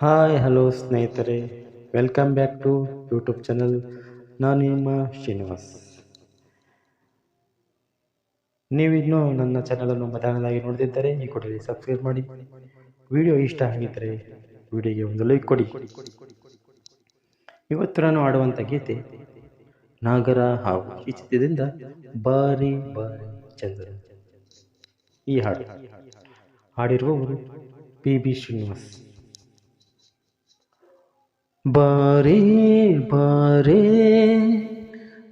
Hi, hello ಸ್ನೇಹಿತರೆ. Welcome back to YouTube channel ನಾನು ನಿಮ್ಮ ಶ್ರೀನಿವಾಸ್. ನೀವಿನ್ನೂ ನನ್ನ ಚಾನಲನ್ನು ಮೊದಲನೇದಾಗಿ ನೋಡ್ತಿದ್ದರೆ ಈ ಕೂಡಲೇ ಸಬ್ಸ್ಕ್ರೈಬ್ ಮಾಡಿ. ವಿಡಿಯೋ ಇಷ್ಟ ಆಗಿದ್ದರೆ ವಿಡಿಯೋಗೆ ಒಂದು ಲೈಕ್ ಕೊಡಿ. ಇವತ್ತು ನಾನು ಆಡುವಂಥ ಗೀತೆ ನಾಗರ ಹಾವು. ಈ ಚಿತ್ರದಿಂದ ಬಾರಿ ಬಾರಿ ಚಂದ್ರ ಈ ಹಾಡು. ಹಾಡಿರುವವರು ಪಿ ಬಿ ಶ್ರೀನಿವಾಸ್. ಬಾರೇ ಬಾರೇ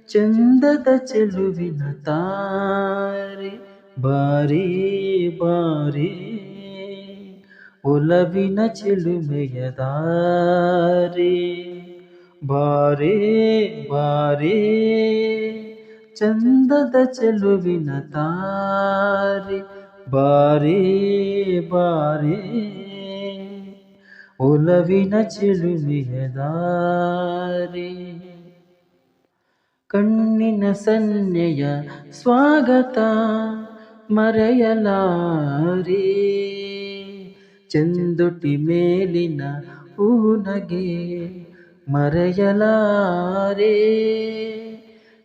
ಚಂದದ ಚೆಲುವಿನ ತಾರೆ ಬಾರೇ ಬಾರೇ ಒಲವಿನ ಚೆಲುಮೆಯ ದಾರೆ ಬಾರೇ ಬಾರೇ ಚಂದದ ಚೆಲುವಿನ ತಾರೆ ಬಾರೇ ಬಾರೇ ಒಲವಿನ ಚೆಲುವೆಯ ದಾರಿ. ಕಣ್ಣಿನ ಸನ್ನೆಯ ಸ್ವಾಗತ ಮರೆಯಲಾರಿ. ಚಂದುಟಿ ಮೇಲಿನ ಊನಗೆ ಮರೆಯಲಾರೆ.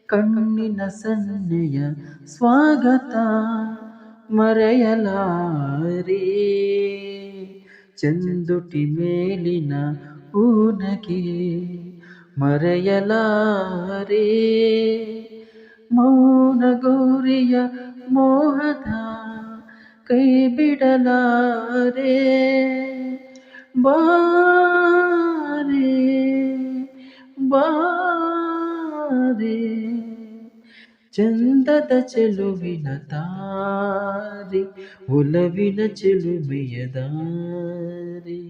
ಕಣ್ಣಿನ ಸನ್ನೆಯ ಸ್ವಾಗತ ಮರೆಯಲಾರಿ. ಚಂದುಟಿ ಮೇಲಿನ ಊನಗೆ ಮರೆಯಲಾರೆ? ಮೌನ ಗೌರಿಯ ಮೋಹದ ಕೈ ಬಿಡಲಾರೆ ಬಾರೆ ಚಂದದ ಚೆಲುವಿನ ದಾರಿ ಒಲವಿನ ಚೆಲುವೆಯ ದಾರಿ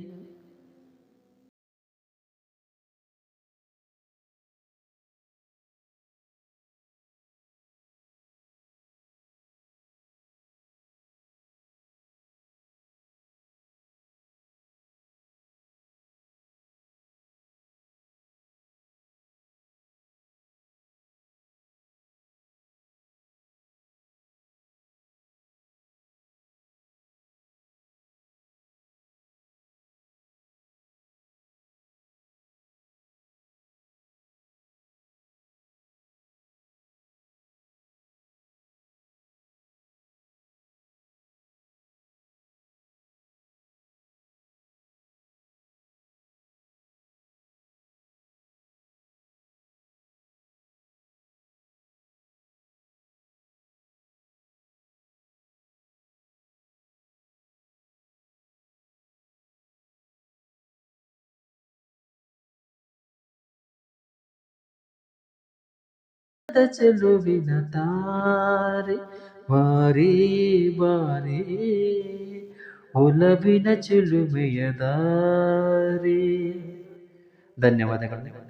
ಚೆಲುವಿನ ತಾರೆ ಬಾರಿ ಬಾರಿ ಒಲವಿನ ಚೆಲುಮೆಯ ದಾರಿ ಧನ್ಯವಾದಗಳು